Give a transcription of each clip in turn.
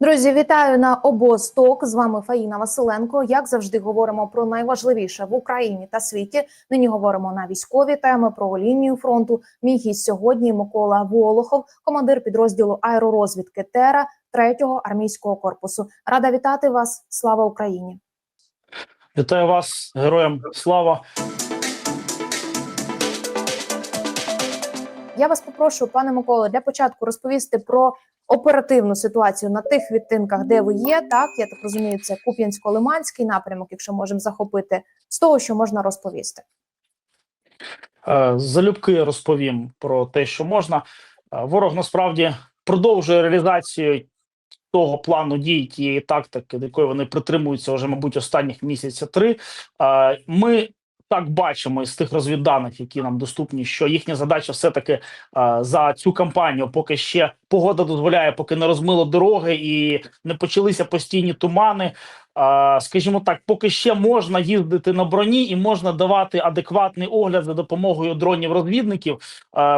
Друзі, вітаю на обосток. З вами Фаїна Василенко. Як завжди, говоримо про найважливіше в Україні та світі. Нині говоримо на військові теми про лінію фронту. Мій гість сьогодні Микола Волохов, командир підрозділу аеророзвідки Тера 3-го армійського корпусу. Рада вітати вас. Слава Україні! Вітаю вас, героям слава. Я вас попрошу, пане Миколо, для початку розповісти про оперативну ситуацію на тих відтинках, де ви є. Так я так розумію, це Куп'янсько-Лиманський напрямок, якщо можемо захопити з того, що можна розповісти. Е, Залюбки розповім про те, що можна. Е, Ворог насправді продовжує реалізацію того плану дій, тієї тактики, до якої вони притримуються вже, мабуть, останніх місяця три. Е, Ми так бачимо із тих розвідданих, які нам доступні, що їхня задача все таки за цю кампанію, поки ще погода дозволяє, поки не розмило дороги і не почалися постійні тумани. Скажімо так, поки ще можна їздити на броні і можна давати адекватний огляд за допомогою дронів-розвідників.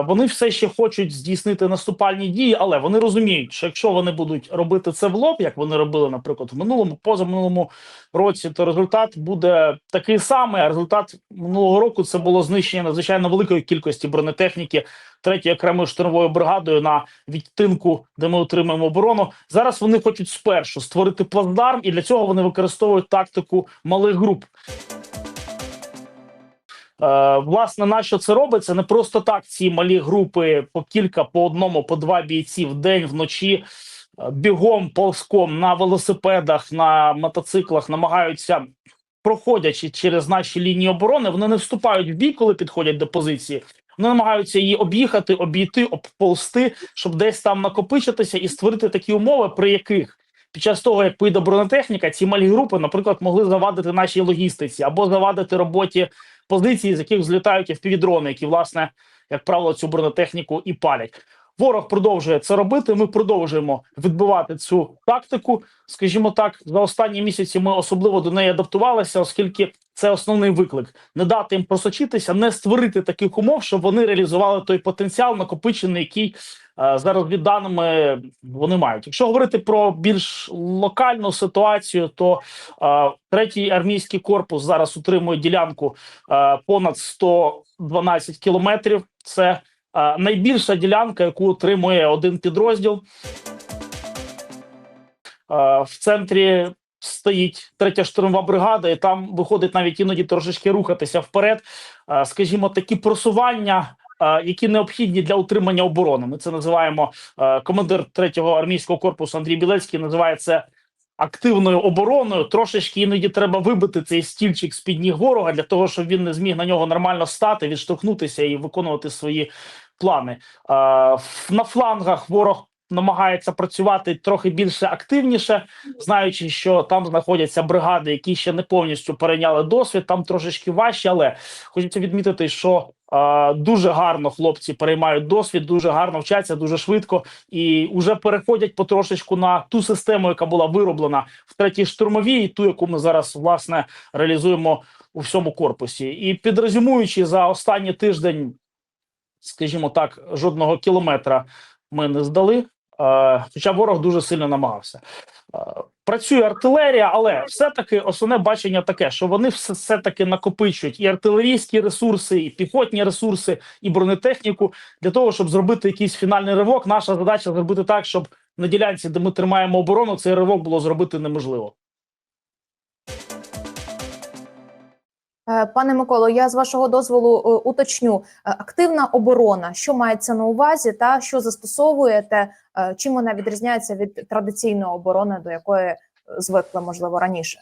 Вони все ще хочуть здійснити наступальні дії, але вони розуміють, що якщо вони будуть робити це в лоб, як вони робили, наприклад, в минулому, позаминулому році, то результат буде такий самий. А результат минулого року це було знищення надзвичайно великої кількості бронетехніки третьої окремою штурмовою бригадою на відтинку, де ми отримаємо оборону. Зараз вони хочуть спершу створити плацдарм, і для цього вони використовують тактику малих груп. Е, власне, на що це робиться? Не просто так. Ці малі групи по кілька, по одному, по два бійці в день, вночі е, бігом, ползком на велосипедах, на мотоциклах намагаються. Проходячи через наші лінії оборони, вони не вступають в бій, коли підходять до позиції. Вони намагаються її об'їхати, обійти, обползти, щоб десь там накопичитися і створити такі умови, при яких під час того, як поїде бронетехніка, ці малі групи, наприклад, могли завадити нашій логістиці або завадити роботі позиції, з яких злітають FPV-дрони, які, власне, як правило, цю бронетехніку і палять. Ворог продовжує це робити. Ми продовжуємо відбивати цю тактику. Скажімо так, за останні місяці ми особливо до неї адаптувалися, оскільки це основний виклик: не дати їм просочитися, не створити таких умов, щоб вони реалізували той потенціал, накопичений, який е, зараз від даними вони мають. Якщо говорити про більш локальну ситуацію, то е, третій армійський корпус зараз утримує ділянку е, понад 112 кілометрів. Це е, найбільша ділянка, яку отримує один підрозділ. Е, в центрі стоїть третя штурмова бригада, і там виходить навіть іноді трошечки рухатися вперед. Е, Скажімо, такі просування. е, Які необхідні для утримання оборони, ми це називаємо е, командир третього армійського корпусу Андрій Білецький. Називає це активною обороною. Трошечки іноді треба вибити цей стільчик з під ніг ворога для того, щоб він не зміг на нього нормально стати, відштовхнутися і виконувати свої плани. На флангах ворог намагається працювати трохи більше активніше, знаючи, що там знаходяться бригади, які ще не повністю перейняли досвід. Там трошечки важче, але хочеться відмітити, що е, дуже гарно хлопці переймають досвід, дуже гарно вчаться, дуже швидко і вже переходять потрошечку на ту систему, яка була вироблена в третій штурмовій, і ту, яку ми зараз власне реалізуємо у всьому корпусі. І підрезюмуючи за останній тиждень, скажімо так, жодного кілометра ми не здали. Е, Хоча ворог дуже сильно намагався. Е, Працює артилерія, але все-таки основне бачення таке, що вони все-таки накопичують і артилерійські ресурси, і піхотні ресурси, і бронетехніку для того, щоб зробити якийсь фінальний ривок. Наша задача зробити так, щоб на ділянці, де ми тримаємо оборону, цей ривок було зробити неможливо. Пане Миколо, я з вашого дозволу е, уточню Е, активна оборона. Що мається на увазі, та що застосовуєте? Е, Чим вона відрізняється від традиційної оборони, до якої е, звикли можливо раніше?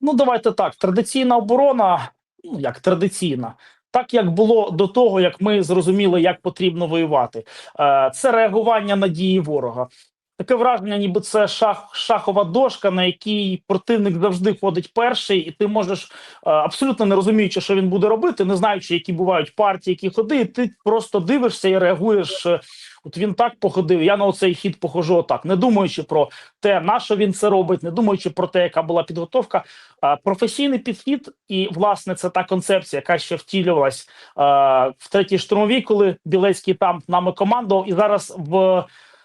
Ну, давайте так. Традиційна оборона, ну як традиційна, так як було до того, як ми зрозуміли, як потрібно воювати. Е, Це реагування на дії ворога. Таке враження, ніби це шах, шахова дошка, на якій противник завжди ходить перший, і ти можеш е, абсолютно не розуміючи, що він буде робити, не знаючи, які бувають партії, які ходи, і ти просто дивишся і реагуєш. е, От він так походив. Я на оцей хід похожу отак, не думаючи про те, на що він це робить, не думаючи про те, яка була підготовка. А, професійний підхід, і власне це та концепція, яка ще втілювалась в третій штурмовій, коли Білецький там нами командував, і зараз в е,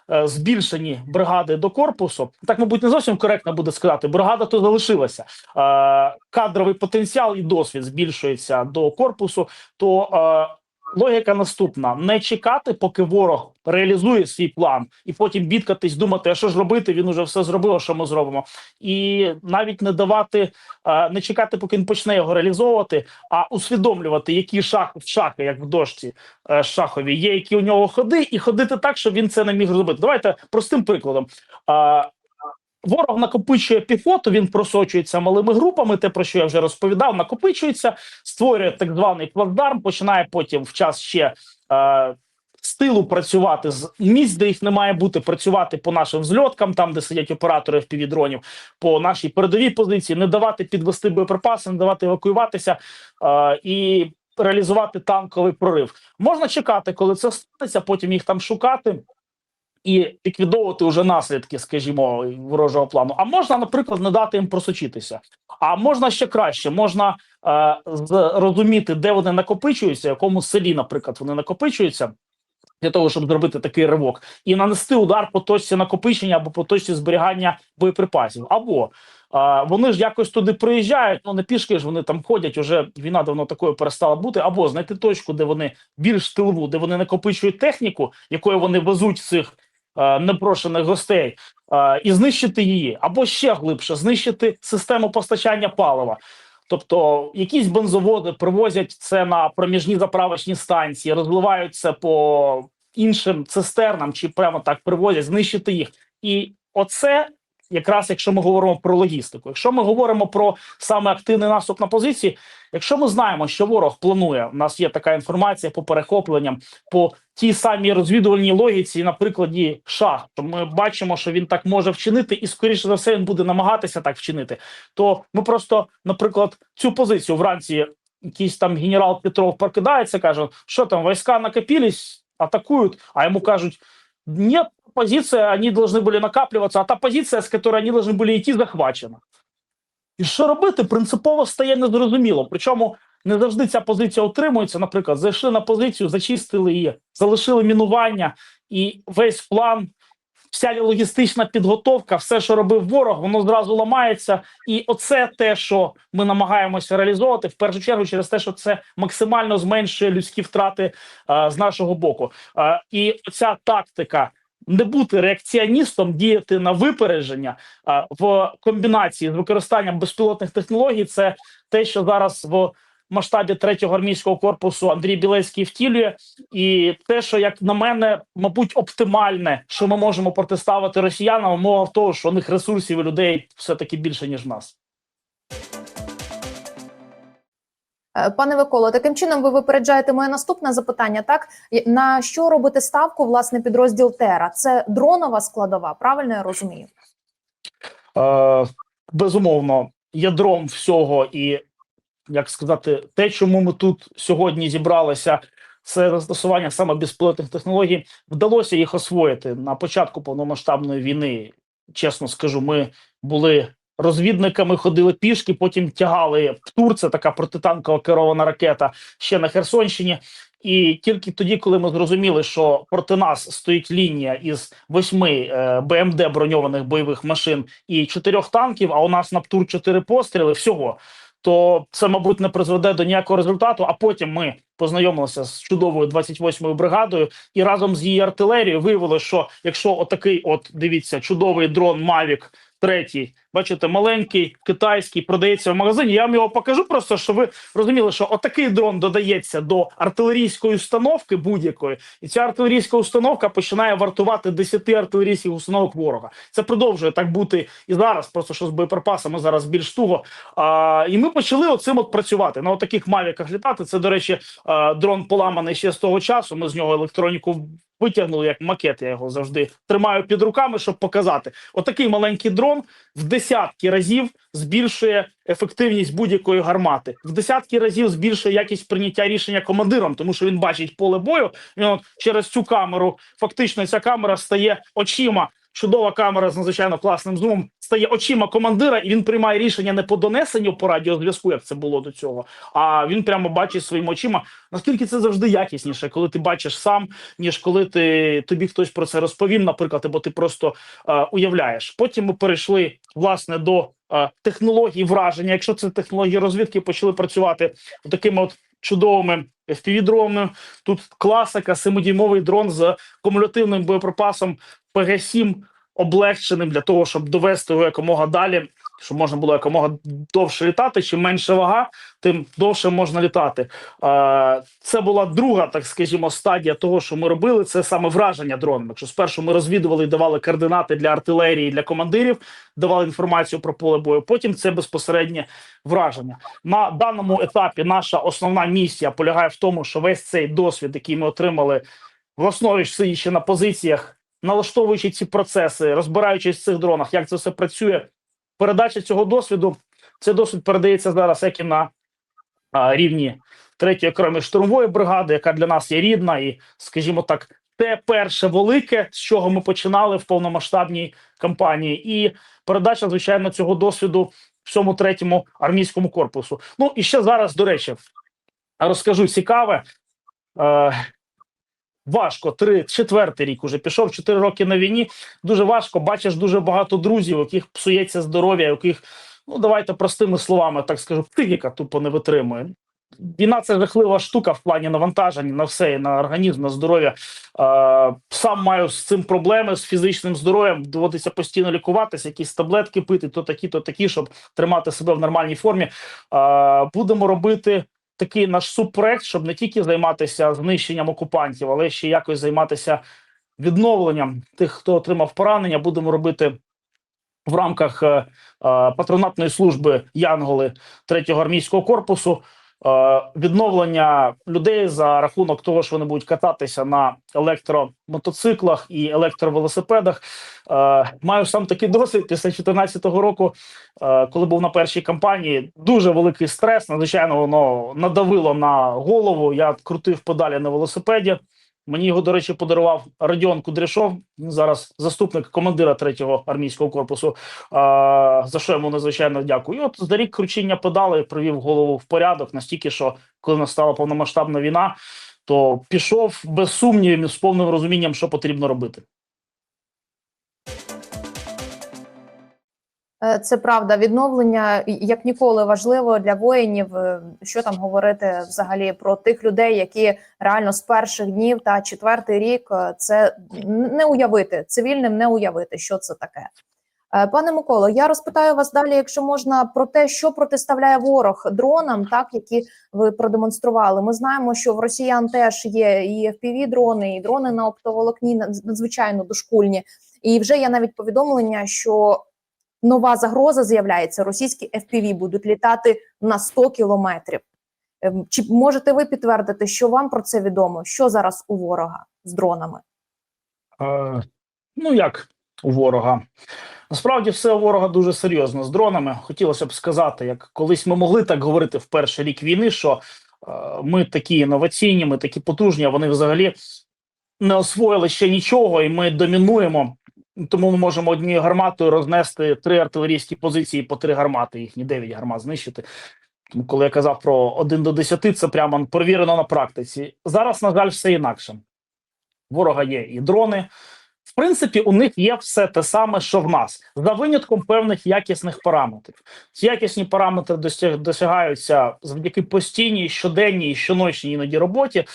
збільшені бригади до корпусу. Так, мабуть, не зовсім коректно буде сказати. Бригада то залишилася. Е, кадровий потенціал і досвід збільшується до корпусу. То е, логіка наступна: не чекати, поки ворог реалізує свій план, і потім бідкатись, думати, а що ж робити. Він уже все зробив. Що ми зробимо, і навіть не давати, е, не чекати, поки він почне його реалізовувати, а усвідомлювати, які шах в шахи, як в дошці е, шахові, є які у нього ходи, і ходити так, щоб він це не міг зробити. Давайте простим прикладом. Ворог накопичує піхоту, він просочується малими групами. Те про що я вже розповідав, накопичується, створює так званий плацдарм, починає потім в час ще е, з тилу працювати з місць, де їх не має бути, працювати по нашим взльоткам, там де сидять оператори впівдронів, по нашій передовій позиції, не давати підвести боєприпаси, не давати евакуюватися е, і реалізувати танковий прорив. Можна чекати, коли це станеться, потім їх там шукати і ліквідовувати вже наслідки, скажімо, ворожого плану. А можна, наприклад, не дати їм просочитися. А можна ще краще, можна е, зрозуміти, де вони накопичуються, в якому селі, наприклад, вони накопичуються. Для того щоб зробити такий ривок і нанести удар по точці накопичення або по точці зберігання боєприпасів, або а, вони ж якось туди приїжджають. Ну не пішки ж вони там ходять. Уже війна давно такою перестала бути, або знайти точку, де вони більш тилову, де вони накопичують техніку, якою вони везуть цих е, непрошених гостей, е, і знищити її, або ще глибше знищити систему постачання палива. Тобто якісь бензоводи привозять це на проміжні заправочні станції, розливають це по іншим цистернам, чи прямо так привозять, знищити їх. І оце якраз якщо ми говоримо про логістику. Якщо ми говоримо про саме активний наступ на позиції, якщо ми знаємо, що ворог планує, у нас є така інформація по перехопленням, по тій самій розвідувальній логіці, на прикладі то ми бачимо, що він так може вчинити, і скоріше за все він буде намагатися так вчинити. То ми просто, наприклад, цю позицію вранці якийсь там генерал Петров прокидається, каже, що там війська накопились, атакують, а йому кажуть. Нет, позиция, они должны были накапливаться, а та позиція, з якої вони должны були йти, захвачена. І що робити, принципово стає незрозуміло. Причому не завжди ця позиція утримується. Наприклад, зайшли на позицію, зачистили її, залишили мінування, і весь план, вся логістична підготовка, все, що робив ворог, воно зразу ламається. І оце те, що ми намагаємося реалізовувати, в першу чергу, через те, що це максимально зменшує людські втрати а, з нашого боку. А, і ця тактика. не бути реакціоністом, діяти на випередження в комбінації з використанням безпілотних технологій. Це те, що зараз в масштабі третього армійського корпусу Андрій Білецький втілює, і те, що як на мене, мабуть, оптимальне, що ми можемо протиставити росіянам, умова в того, що у них ресурсів і людей все таки більше ніж в нас. Пане Виколо, таким чином ви випереджаєте моє наступне запитання. Так на що робити ставку власне підрозділ Тера? Це дронова складова, правильно я розумію? Е, безумовно, ядром всього, і як сказати, те, чому ми тут сьогодні зібралися, це застосування саме безпілотних технологій. Вдалося їх освоїти на початку повномасштабної війни. Чесно скажу, ми були розвідниками, ходили пішки, потім тягали ПТУР, це така протитанкова керована ракета ще на Херсонщині. І тільки тоді, коли ми зрозуміли, що проти нас стоїть лінія із восьми е, БМД броньованих бойових машин і чотирьох танків, а у нас на ПТУР чотири постріли всього, то це, мабуть, не призведе до ніякого результату. А потім ми познайомилися з чудовою 28-ю бригадою, і разом з її артилерією виявили, що якщо отакий, от дивіться, чудовий дрон Mavic третій, бачите, маленький китайський продається в магазині. Я вам його покажу, просто що ви розуміли, що отакий дрон додається до артилерійської установки будь-якої, і ця артилерійська установка починає вартувати 10 артилерійських установок ворога. Це продовжує так бути і зараз, просто що з боєприпасами зараз більш туго. А, і ми почали оцим от працювати на таких мавіках літати. Це, до речі, а, дрон поламаний ще з того часу. Ми з нього електроніку витягнули як макет. Я його завжди тримаю під руками, щоб показати. Отакий маленький дрон в десятки разів збільшує ефективність будь-якої гармати, в десятки разів збільшує якість прийняття рішення командиром, тому що він бачить поле бою. Він от через цю камеру фактично ця камера стає очима. чудова камера з надзвичайно класним зумом стає очима командира, і він приймає рішення не по донесенню по радіозв'язку, як це було до цього, а він прямо бачить своїми очима. Наскільки це завжди якісніше, коли ти бачиш сам, ніж коли ти тобі хтось про це розповів, наприклад, або ти просто е, уявляєш. Потім ми перейшли власне до е, технологій враження. Якщо це технології розвідки, почали працювати такими от чудовими FPV-дронами. Тут класика, семидіймовий дрон з кумулятивним боєприпасом ПГ-7, облегченим для того, щоб довести його якомога далі, щоб можна було якомога довше літати. Чим менше вага, тим довше можна літати. Це була друга, так скажімо, стадія того, що ми робили. Це саме враження дроном. Якщо спершу ми розвідували і давали координати для артилерії, для командирів, давали інформацію про поле бою. Потім це безпосереднє враження. На даному етапі наша основна місія полягає в тому, що весь цей досвід, який ми отримали власновіч сидячи на позиціях, налаштовуючи ці процеси, розбираючись в цих дронах, як це все працює. Передача цього досвіду. Цей досвід передається зараз як і на а, рівні третьої окремої штурмової бригади, яка для нас є рідна, і, скажімо так, те перше велике, з чого ми починали в повномасштабній кампанії, і передача, звичайно, цього досвіду всьому третьому армійському корпусу. Ну і ще зараз, до речі, розкажу цікаве. Е, важко, три, четвертий рік уже пішов, чотири роки на війні. Дуже важко. Бачиш дуже багато друзів, у яких псується здоров'я, у яких, ну давайте простими словами, так скажу, психіка тупо не витримує. Війна це жахлива штука в плані навантаження на все, і на організм, на здоров'я. Сам маю з цим проблеми з фізичним здоров'ям. Доводиться постійно лікуватися, якісь таблетки пити, то такі, то такі, щоб тримати себе в нормальній формі. Будемо робити такий наш субпроект, щоб не тільки займатися знищенням окупантів, але ще якось займатися відновленням тих, хто отримав поранення. Будемо робити в рамках е, е, патронатної служби Янголи 3-го армійського корпусу. Е, Відновлення людей за рахунок того, що вони будуть кататися на електромотоциклах і електровелосипедах. Е, Маю сам такий досвід після 2014 року, е, коли був на першій кампанії. Дуже великий стрес. Надзвичайно воно надавило на голову. Я крутив педалі на велосипеді. Мені його, до речі, подарував Радіон Кудряшов. Зараз заступник командира 3-го армійського корпусу. А, за що йому надзвичайно дякую. І от за рік кручіння подали, привів голову в порядок настільки, що коли настала повномасштабна війна, то пішов без сумнівів з повним розумінням, що потрібно робити. Це правда. Відновлення як ніколи важливо для воїнів. Е, Що там говорити взагалі про тих людей, які реально з перших днів та четвертий рік е, це не уявити цивільним, не уявити, що це таке. Е, Пане Миколо, я розпитаю вас далі, якщо можна, про те, що протиставляє ворог дронам, так які ви продемонстрували. Ми знаємо, що в росіян теж є і fpv дрони, і дрони на оптоволокні надзвичайно дошкульні. І вже є навіть повідомлення, що нова загроза з'являється. Російські FPV будуть літати на 100 кілометрів. Ем, Чи можете ви підтвердити, що вам про це відомо? Що зараз у ворога з дронами? Е, ну як у ворога? Насправді все у ворога дуже серйозно з дронами. Хотілося б сказати, як колись ми могли так говорити в перший рік війни, що е, ми такі інноваційні, ми такі потужні, а вони взагалі не освоїли ще нічого, і ми домінуємо. Тому ми можемо однією гарматою рознести три артилерійські позиції по три гармати, їхні дев'ять гармат знищити. Тому, коли я казав про 1 до 10, це прямо перевірено на практиці. Зараз, на жаль, все інакше. Ворога є і дрони. В принципі, у них є все те саме, що в нас, за винятком певних якісних параметрів. Ці якісні параметри досяг- досягаються завдяки постійній, щоденній, щоночній іноді роботі.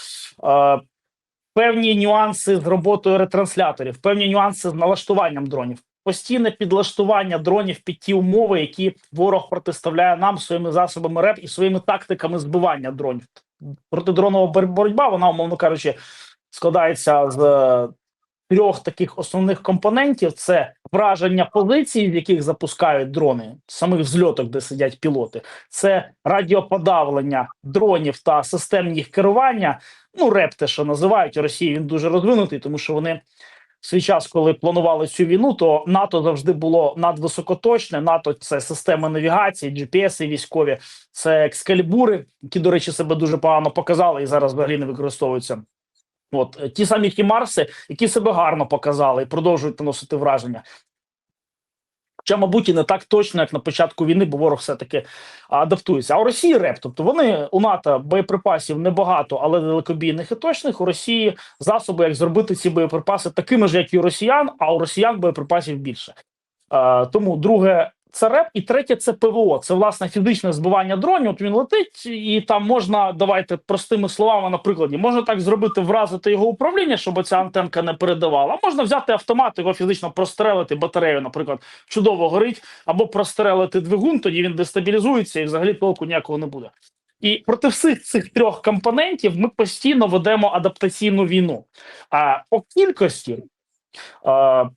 Певні нюанси з роботою ретрансляторів, певні нюанси з налаштуванням дронів. Постійне підлаштування дронів під ті умови, які ворог протиставляє нам своїми засобами РЕП і своїми тактиками збивання дронів. Протидронова бор- боротьба, вона, умовно кажучи, складається з е, трьох таких основних компонентів: це враження позицій, в яких запускають дрони, самих взльоток, де сидять пілоти, це радіоподавлення дронів та систем їх керування. Ну, РЕП, те, що називають у Росії, він дуже розвинутий, тому що вони в свій час, коли планували цю війну, то НАТО завжди було надвисокоточне. НАТО це системи навігації, GPS військові, це екскалібури, які, до речі, себе дуже погано показали і зараз взагалі не використовуються. От ті самі Хімарси, які себе гарно показали і продовжують наносити враження. Хоча, мабуть, і не так точно, як на початку війни, бо ворог все-таки адаптується. А у Росії реп. Тобто вони у НАТО боєприпасів небагато, але далекобійних і точних. У Росії засоби, як зробити ці боєприпаси такими ж, як і у росіян, а у росіян боєприпасів більше. Е, тому друге. Це РЕП, і третє це ПВО. Це власне фізичне збивання дронів. От він летить, і там можна давайте простими словами на прикладі. Можна так зробити, вразити його управління, щоб ця антенка не передавала. Можна взяти автомат, його фізично прострелити батарею, наприклад, чудово горить, або прострелити двигун, тоді він дестабілізується і взагалі толку ніякого не буде. І проти всіх цих трьох компонентів ми постійно ведемо адаптаційну війну. А по кількості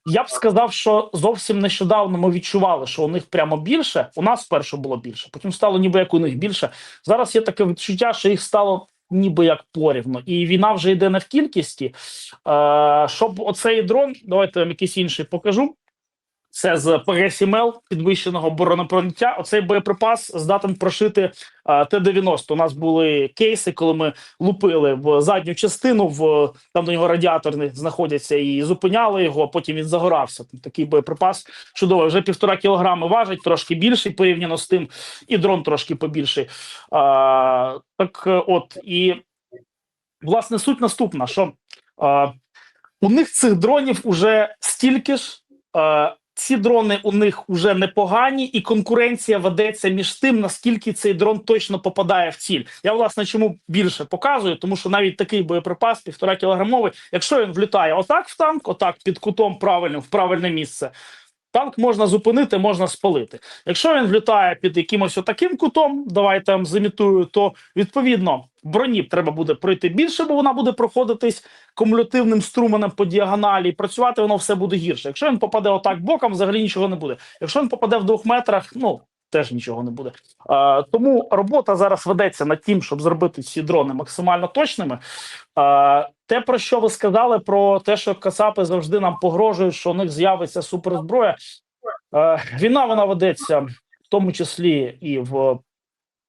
я б сказав, що зовсім нещодавно ми відчували, що у них прямо більше. У нас спершу було більше, потім стало ніби як у них більше. Зараз є таке відчуття, що їх стало ніби як порівно, і війна вже йде не в кількості. Е, щоб оцей дрон, давайте вам якийсь інший покажу. Це з ПГ-7Л підвищеного бронепрониття. Оцей боєприпас здатен прошити Т-90. У нас були кейси, коли ми лупили в задню частину, в там до нього радіатори знаходяться, і зупиняли його. а Потім він загорався. Там Такий боєприпас чудовий. Вже півтора кілограми важить, трошки більший порівняно з тим, і дрон трошки побільший. А, так, от і власне суть наступна: що а, у них цих дронів уже стільки ж. А, ці дрони у них уже непогані, і конкуренція ведеться між тим, наскільки цей дрон точно попадає в ціль. Я власне чому більше показую, тому що навіть такий боєприпас, півтора кілограмовий, якщо він влітає отак в танк, отак під кутом правильним в правильне місце. Танк можна зупинити, можна спалити. Якщо він влітає під якимось отаким кутом, давайте я замітую, то відповідно броні треба буде пройти більше, бо вона буде проходитись кумулятивним струменем по діагоналі, і працювати воно все буде гірше. Якщо він попаде отак боком, взагалі нічого не буде. Якщо він попаде в двох метрах, ну теж нічого не буде. Е, тому робота зараз ведеться над тим, щоб зробити ці дрони максимально точними. Е, те, про що ви сказали, про те, що Кацапи завжди нам погрожують, що у них з'явиться суперзброя. Е, війна вона ведеться в тому числі і в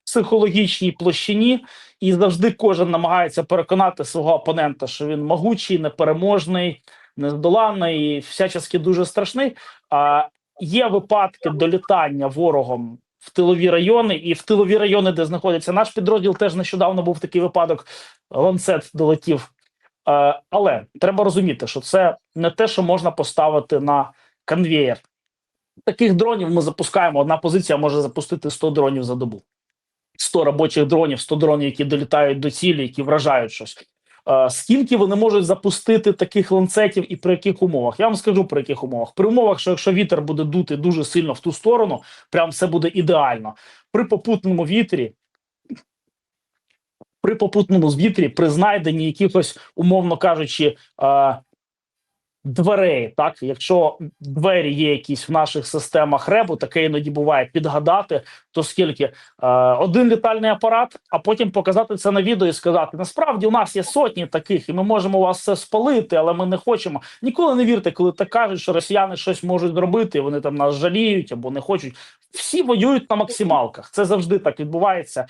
психологічній площині, і завжди кожен намагається переконати свого опонента, що він могучий, непереможний, нездоланний і всячески дуже страшний. А є випадки долітання ворогом в тилові райони, і в тилові райони, де знаходиться наш підрозділ, теж нещодавно був такий випадок. Ланцет долетів. Е, але треба розуміти, що це не те, що можна поставити на конвеєр. Таких дронів ми запускаємо. Одна позиція може запустити 100 дронів за добу. 100 робочих дронів, 100 дронів, які долітають до цілі, які вражають щось. Е, Скільки вони можуть запустити таких ланцетів і при яких умовах? Я вам скажу при яких умовах. При умовах, що якщо вітер буде дути дуже сильно в ту сторону, прям все буде ідеально. При попутному вітрі, при попутному вітрі, при знайденні якихось, умовно кажучи, е, дверей, так якщо двері є якісь в наших системах ребу, таке іноді буває підгадати, то скільки е, один літальний апарат, а потім показати це на відео і сказати: насправді у нас є сотні таких, і ми можемо вас все спалити, але ми не хочемо. Ніколи не вірте, коли так кажуть, що росіяни щось можуть зробити, вони там нас жаліють або не хочуть. Всі воюють на максималках. Це завжди так відбувається.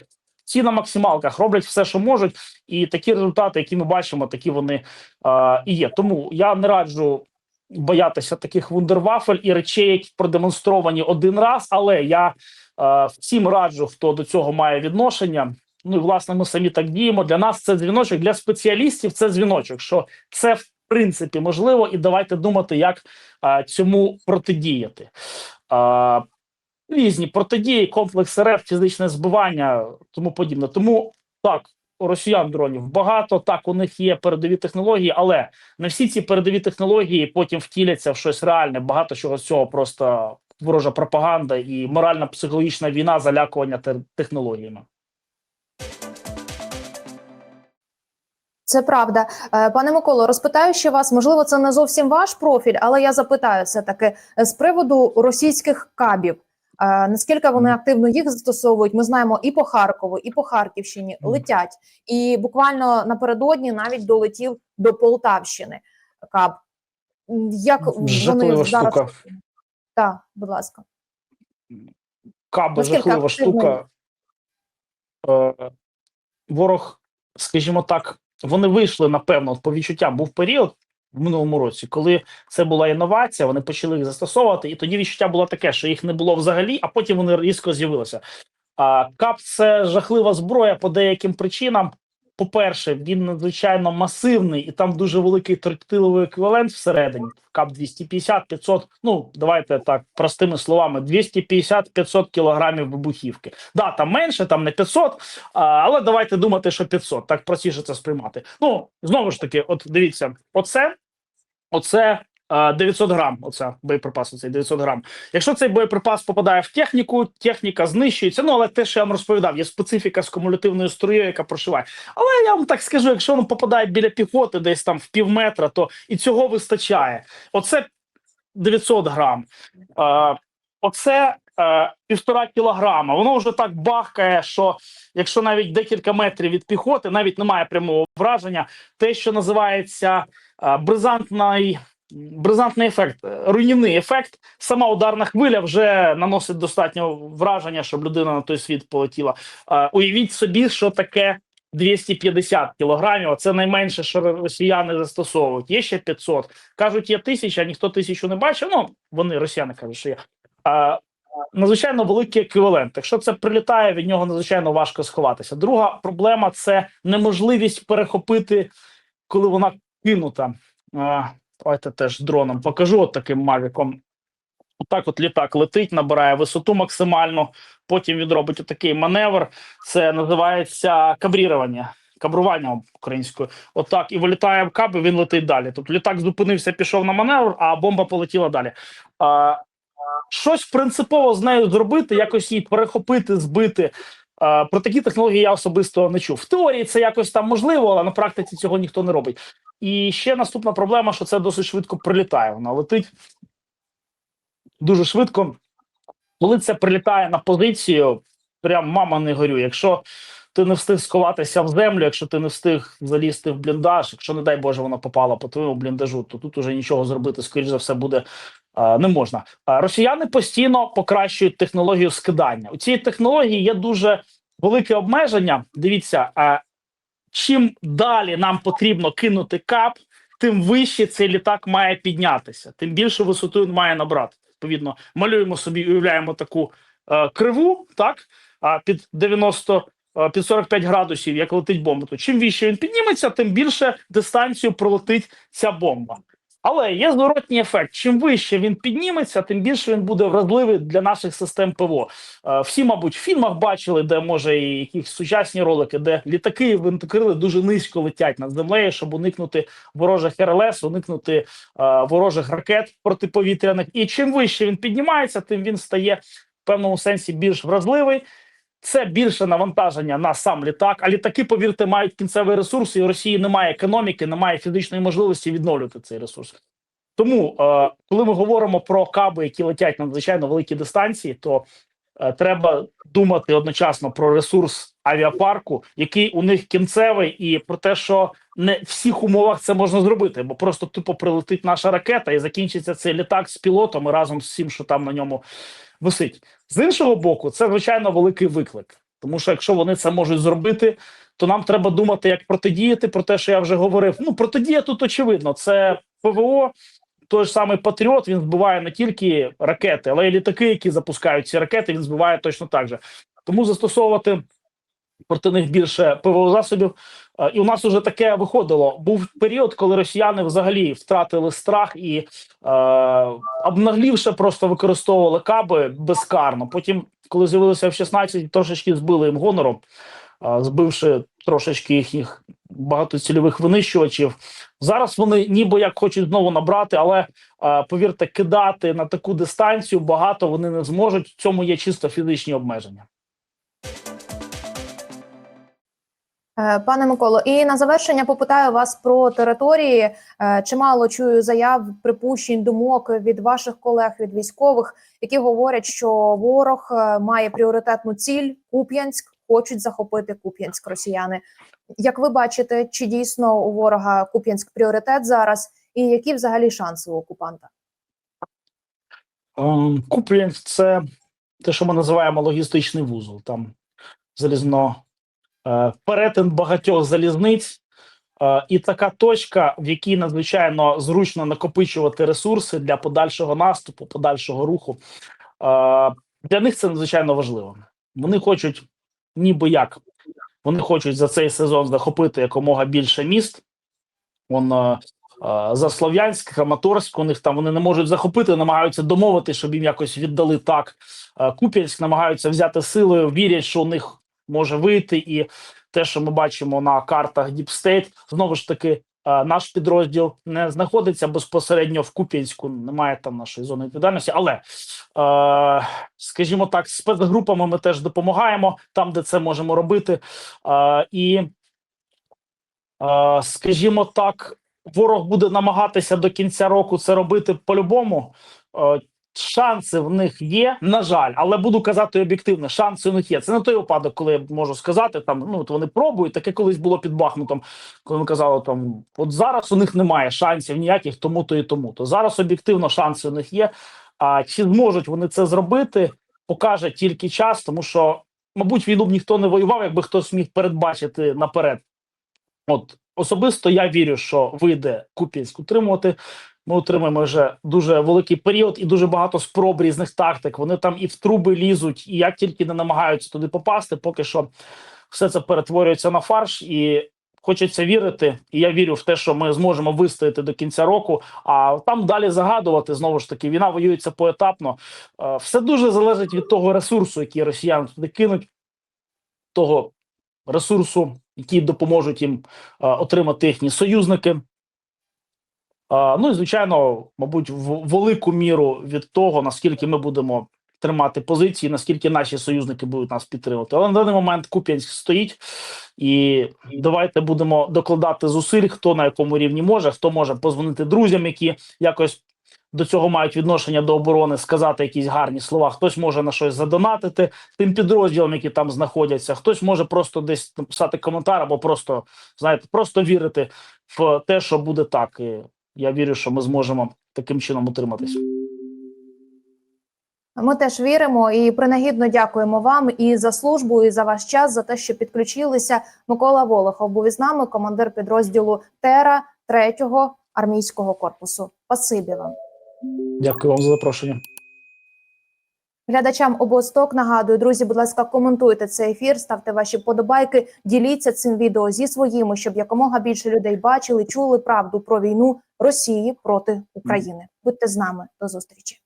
Всі на максималках роблять все, що можуть, і такі результати, які ми бачимо, такі вони е, і є. Тому я не раджу боятися таких вундервафель і речей, які продемонстровані один раз. Але я е, всім раджу, хто до цього має відношення. Ну і власне, ми самі так діємо. Для нас це дзвіночок, для спеціалістів це дзвіночок. Що це в принципі можливо, і давайте думати, як е, цьому протидіяти. Різні протидії, комплекс РФ, фізичне збивання, тому подібне. Тому так, у росіян дронів багато. Так, у них є передові технології, але не всі ці передові технології потім втіляться в щось реальне. Багато чого з цього просто ворожа пропаганда і моральна психологічна війна, залякування технологіями. Це правда, Е, пане Миколо. Розпитаю ще вас. Можливо, це не зовсім ваш профіль, але я запитаю все таки з приводу російських кабів. Наскільки вони активно їх застосовують? Ми знаємо і по Харкову, і по Харківщині летять. І буквально напередодні навіть долетів до Полтавщини. Каб як Жахлива вони зараз штука. так, будь ласка. Каба жахлива штука. Е, ворог, скажімо так, вони вийшли, напевно, по відчуттям був період в минулому році, коли це була інновація, вони почали їх застосовувати, і тоді відчуття було таке, що їх не було взагалі, а потім вони різко з'явилися. А КАП це жахлива зброя по деяким причинам. По-перше, він надзвичайно масивний, і там дуже великий тротиловий еквівалент всередині. КАП 250-500, ну давайте так простими словами, 250-500 кілограмів вибухівки. Да, там менше, там не 500, а, але давайте думати, що 500, так простіше це сприймати. Ну знову ж таки, от дивіться, оце, оце а, 900 грам. Оце боєприпас, оцей 900 грам. Якщо цей боєприпас попадає в техніку, техніка знищується. Ну але те, що я вам розповідав, є специфіка з кумулятивною струєю, яка прошиває. Але я вам так скажу: якщо воно попадає біля піхоти, десь там в пів метра, то і цього вистачає. Оце 900 грам. Оце е, півтора кілограма. Воно вже так бахкає, що якщо навіть декілька метрів від піхоти, навіть немає прямого враження, те, що називається е, бризантний. Бризантний ефект, е, руйнівний ефект. Сама ударна хвиля вже наносить достатньо враження, щоб людина на той світ полетіла. Уявіть собі, що таке 250 кілограмів. Це найменше, що росіяни застосовують. Є ще 500. Кажуть, є тисяча, ніхто тисячу не бачив. Ну вони росіяни кажуть, що є. Надзвичайно великий еквівалент. Якщо це прилітає, від нього надзвичайно важко сховатися. Друга проблема це неможливість перехопити, коли вона кинута. Давайте теж дроном покажу от таким мавіком. Отак, от літак летить, набирає висоту максимально. Потім він робить отакий маневр. Це називається кабрірування. Кабрування українською, отак, і вилітає в каб, і він летить далі. Тобто літак зупинився, пішов на маневр, а бомба полетіла далі. А, щось принципово з нею зробити, якось її перехопити, збити. А, про такі технології я особисто не чув. В теорії це якось там можливо, але на практиці цього ніхто не робить. І ще наступна проблема, що це досить швидко прилітає. Вона летить дуже швидко. Коли це прилітає на позицію, прям мама не горюй. Якщо ти не встиг сховатися в землю, якщо ти не встиг залізти в бліндаж, якщо, не дай Боже, вона попала по твоєму бліндажу, то тут уже нічого зробити, скоріш за все, буде не можна. Росіяни постійно покращують технологію скидання. У цій технології є дуже велике обмеження. Дивіться, чим далі нам потрібно кинути кап, тим вище цей літак має піднятися, тим більше висоту він має набрати. Відповідно, малюємо собі, уявляємо таку е, криву, так під 90 е, під 45 градусів, як летить бомба, то чим вище він підніметься, тим більше дистанцію пролетить ця бомба. Але є зворотній ефект. Чим вище він підніметься, тим більше він буде вразливий для наших систем ПВО. Е, всі, мабуть, в фільмах бачили, де може і якісь сучасні ролики, де літаки винтокрили дуже низько летять над землею, щоб уникнути ворожих РЛС, уникнути е, ворожих ракет протиповітряних. І чим вище він піднімається, тим він стає в певному сенсі більш вразливий. Це більше навантаження на сам літак. А літаки, повірте, мають кінцевий ресурс, і у Росії немає економіки, немає фізичної можливості відновлювати цей ресурс. Тому, е, коли ми говоримо про каби, які летять на надзвичайно великі дистанції, то е, треба думати одночасно про ресурс авіапарку, який у них кінцевий, і про те, що не в всіх умовах це можна зробити, бо просто тупо прилетить наша ракета і закінчиться цей літак з пілотом і разом з всім, що там на ньому висить. З іншого боку, це звичайно великий виклик, тому що якщо вони це можуть зробити, то нам треба думати, як протидіяти. Про те, що я вже говорив. Ну протидія тут очевидно. Це ПВО, той ж самий Патріот. Він збиває не тільки ракети, але й літаки, які запускають ці ракети. Він збиває точно так же. Тому застосовувати проти них більше ПВО засобів. Е, І у нас уже таке виходило. Був період, коли росіяни взагалі втратили страх і е, обнаглівше просто використовували каби безкарно. Потім, коли з'явилися в 16, трошечки збили їм гонором, е, збивши трошечки їхніх багатоцільових винищувачів. Зараз вони ніби як хочуть знову набрати, але е, повірте, кидати на таку дистанцію багато вони не зможуть. В цьому є чисто фізичні обмеження. Пане Миколо, і на завершення попитаю вас про території. Е, Чимало чую заяв, припущень, думок від ваших колег, від військових, які говорять, що ворог е, має пріоритетну ціль Куп'янськ, хочуть захопити Куп'янськ росіяни. Як ви бачите, чи дійсно у ворога Куп'янськ пріоритет зараз, і які взагалі шанси у окупанта? Куп'янськ – це те, що ми називаємо логістичний вузол. Там залізно е, перетин багатьох залізниць. Е, і така точка, в якій надзвичайно зручно накопичувати ресурси для подальшого наступу, подальшого руху. Е, для них це надзвичайно важливо. Вони хочуть, ніби як, вони хочуть за цей сезон захопити якомога більше міст. Е, е, за Слов'янськ, Краматорськ, у них там вони не можуть захопити, намагаються домовити, щоб їм якось віддали так. Е, Куп'янськ намагаються взяти силою, вірять, що у них може вийти, і те, що ми бачимо на картах State, знову ж таки, е, наш підрозділ не знаходиться безпосередньо в Куп'янську, немає там нашої зони відповідальності, але е, скажімо так, спецгрупами ми теж допомагаємо там, де це можемо робити. Е, і скажімо так, ворог буде намагатися до кінця року це робити по-любому. Шанси в них є, на жаль, але буду казати об'єктивно, шанси у них є. Це не той випадок, коли я можу сказати, там ну от вони пробують. Таке колись було під Бахмутом, коли ми казали, там от зараз у них немає шансів ніяких, тому то і тому. То зараз об'єктивно шанси у них є. А чи зможуть вони це зробити, покаже тільки час, тому що, мабуть, війну б ніхто не воював, якби хтось міг передбачити наперед. От особисто я вірю, що вийде Куп'янськ утримувати. Ми отримаємо вже дуже великий період і дуже багато спроб різних тактик. Вони там і в труби лізуть, і як тільки не намагаються туди попасти, поки що все це перетворюється на фарш, і хочеться вірити. І я вірю в те, що ми зможемо вистояти до кінця року. А там далі загадувати знову ж таки. Війна воюється поетапно. Е, Все дуже залежить від того ресурсу, який росіяни туди кинуть, того ресурсу, які допоможуть їм е, отримати їхні союзники. Ну і звичайно, мабуть, в велику міру від того, наскільки ми будемо тримати позиції, наскільки наші союзники будуть нас підтримувати. Але на даний момент Куп'янськ стоїть, і давайте будемо докладати зусиль, хто на якому рівні може, хто може позвонити друзям, які якось до цього мають відношення до оборони, сказати якісь гарні слова. Хтось може на щось задонатити тим підрозділам, які там знаходяться. Хтось може просто десь написати коментар або просто знаєте, просто вірити в те, що буде так. І я вірю, що ми зможемо таким чином утриматися. Ми теж віримо і принагідно дякуємо вам і за службу, і за ваш час, за те, що підключилися. Микола Волохов був із нами, командир підрозділу Тера 3-го армійського корпусу. Спасибі вам. Дякую вам за запрошення. Глядачам обосток нагадую, друзі, будь ласка, коментуйте цей ефір, ставте ваші подобайки, діліться цим відео зі своїми, щоб якомога більше людей бачили, чули правду про війну Росії проти України. Будьте з нами до зустрічі.